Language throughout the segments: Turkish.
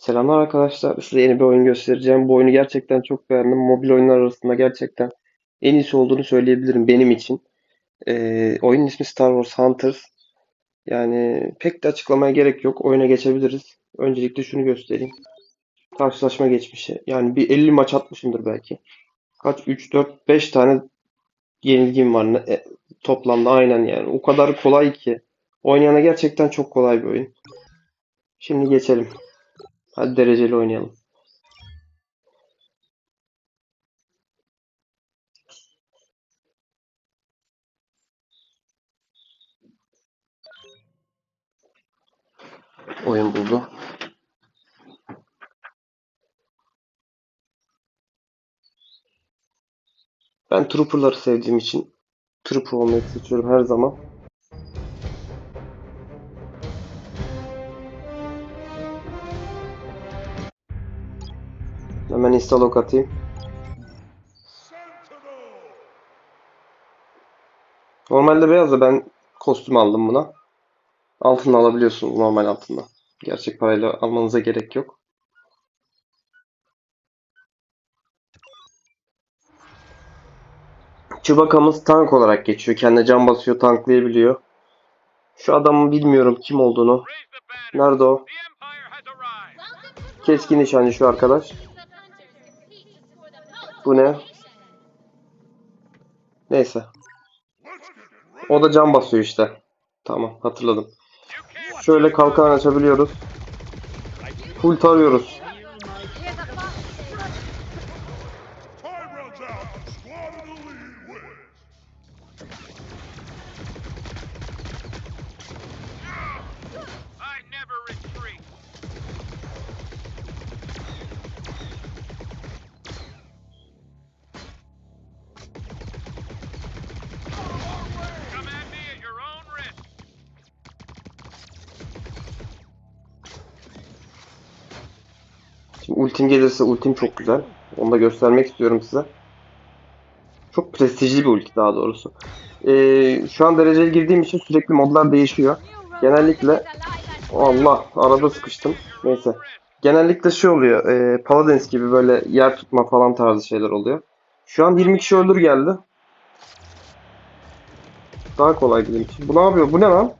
Selamlar arkadaşlar. Size yeni bir oyun göstereceğim. Bu oyunu gerçekten çok beğendim. Mobil oyunlar arasında gerçekten en iyisi olduğunu söyleyebilirim benim için. Ee, oyunun ismi Star Wars Hunters. Yani pek de açıklamaya gerek yok. Oyuna geçebiliriz. Öncelikle şunu göstereyim. Karşılaşma geçmişi. Yani bir 50 maç atmışımdır belki. Kaç? 3, 4, 5 tane yenilgim var. E, toplamda aynen yani. O kadar kolay ki. Oynayana gerçekten çok kolay bir oyun. Şimdi geçelim. Hadi dereceli oynayalım. Oyun buldu. Ben Trooper'ları sevdiğim için Trooper olmayı seçiyorum her zaman. Hemen install ok atayım. Normalde beyaz da ben kostüm aldım buna. Altını alabiliyorsunuz normal altında. Gerçek parayla almanıza gerek yok. Chewbacca'mız tank olarak geçiyor. Kendi can basıyor, tanklayabiliyor. Şu adamın bilmiyorum kim olduğunu. Nerede o? Keskin nişancı şu arkadaş. Bu ne? Neyse. O da can basıyor işte. Tamam hatırladım. Şöyle kalkan açabiliyoruz. Full tarıyoruz. Ultim gelirse ultim çok güzel. Onu da göstermek istiyorum size. Çok prestijli bir ulti daha doğrusu. Ee, şu an dereceye girdiğim için sürekli modlar değişiyor. Genellikle Allah arada sıkıştım. Neyse. Genellikle şey oluyor. E, Paladins gibi böyle yer tutma falan tarzı şeyler oluyor. Şu an 20 kişi öldür geldi. Daha kolay için. Bu ne yapıyor? Bu ne lan?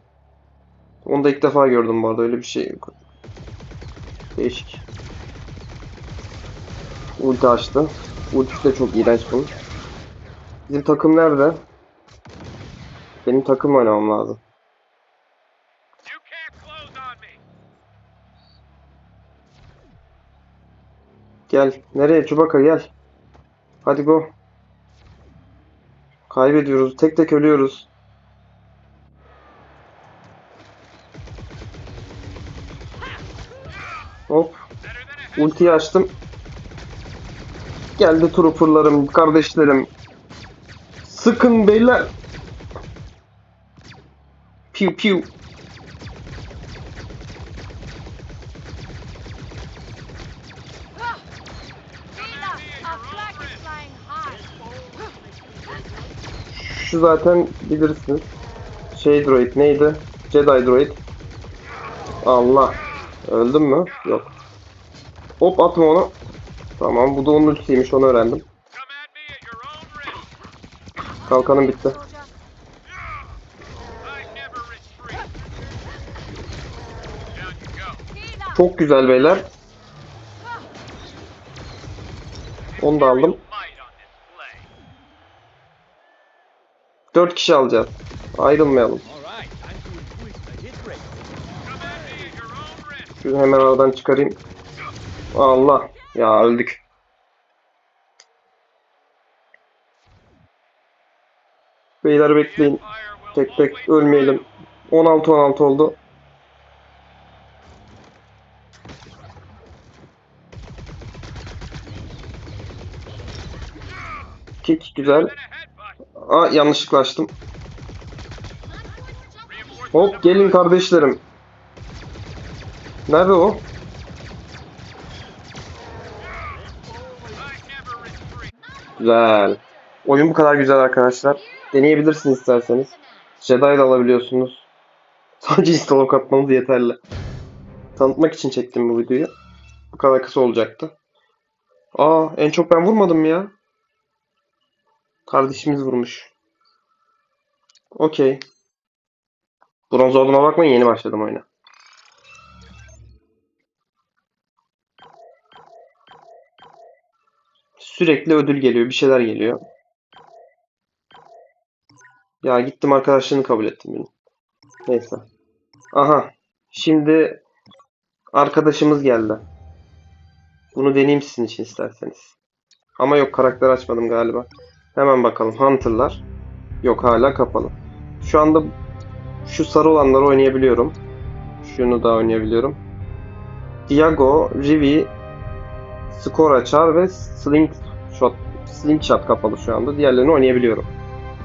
Onu da ilk defa gördüm bu arada. Öyle bir şey. Değişik. Ulti açtı. Ultisi de çok iğrenç bunun. Bizim takım nerede? Benim takım oynamam lazım. Gel. Nereye? Çubaka gel. Hadi go. Kaybediyoruz. Tek tek ölüyoruz. Hop. Ultiyi açtım. Geldi trooperlarım, kardeşlerim. Sıkın beyler. Piu piu. Şu zaten bilirsiniz. Şey droid neydi? Jedi droid. Allah. Öldüm mü? Yok. Hop atma onu. Tamam bu da onun ultisiymiş onu öğrendim. Kalkanım bitti. Çok güzel beyler. Onu da aldım. Might on display. 4 kişi alacağız. Ayrılmayalım. Şunu hemen aradan çıkarayım. Allah. Ya öldük. Beyler bekleyin. Tek tek ölmeyelim. 16-16 oldu. Kick güzel. Aa yanlışlıkla açtım. Hop gelin kardeşlerim. Nerede o? Güzel. Oyun bu kadar güzel arkadaşlar. Deneyebilirsiniz isterseniz. Jedi de alabiliyorsunuz. Sadece install ok atmanız yeterli. Tanıtmak için çektim bu videoyu. Bu kadar kısa olacaktı. Aa en çok ben vurmadım ya? Kardeşimiz vurmuş. Okey. Bronz olduğuma bakmayın yeni başladım oyuna. Sürekli ödül geliyor, bir şeyler geliyor. Ya gittim arkadaşlığını kabul ettim benim. Neyse. Aha. Şimdi arkadaşımız geldi. Bunu deneyeyim sizin için isterseniz. Ama yok karakter açmadım galiba. Hemen bakalım. Hunter'lar. Yok hala kapalı. Şu anda şu sarı olanları oynayabiliyorum. Şunu da oynayabiliyorum. Diago, Rivi, Skora Char ve Slingshot, Slingshot kapalı şu anda. Diğerlerini oynayabiliyorum.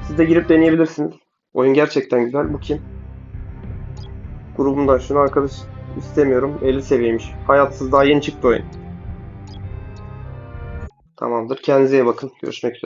Siz de girip deneyebilirsiniz. Oyun gerçekten güzel. Bu kim? Grubumdan şunu arkadaş istemiyorum. 50 seviyeymiş. Hayatsız daha yeni çıktı oyun. Tamamdır. Kendinize iyi bakın. Görüşmek üzere.